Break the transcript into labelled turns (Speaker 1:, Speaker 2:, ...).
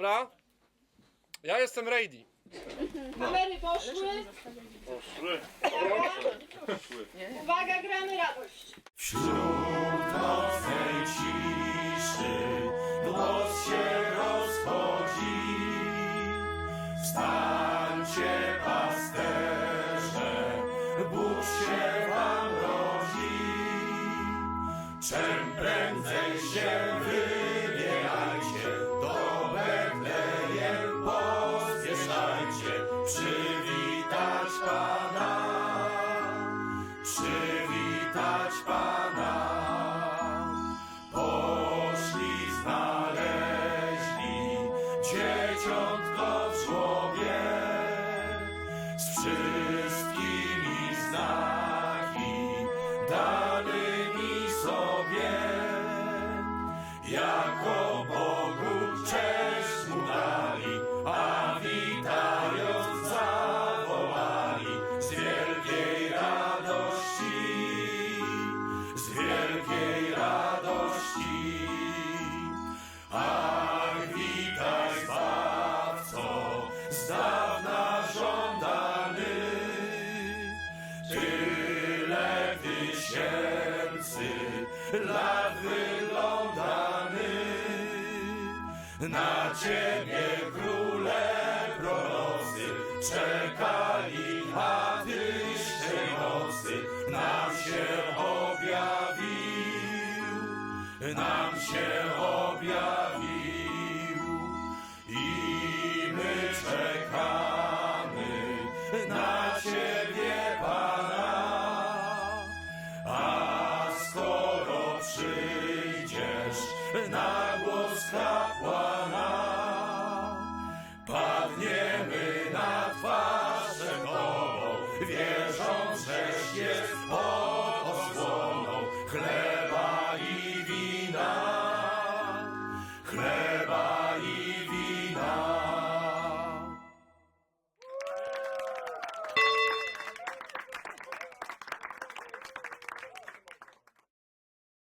Speaker 1: Dobra? Ja jestem Rady.
Speaker 2: Kamery poszły.
Speaker 3: Poszły.
Speaker 2: Uwaga, gramy radość.
Speaker 4: Wśród nocnej ciszy głos się rozchodzi. Wstańcie pasterze, Bóg się wam rodzi. Czym prędzej się wybierajcie, przywitać Pana. Z dawna żądany, tyle tysięcy lat wyglądany. Na ciebie króle prorocy czekali, a tyś tej nam się objawił, nam się na ciebie, Pana. A skoro przyjdziesz na głos kapłana,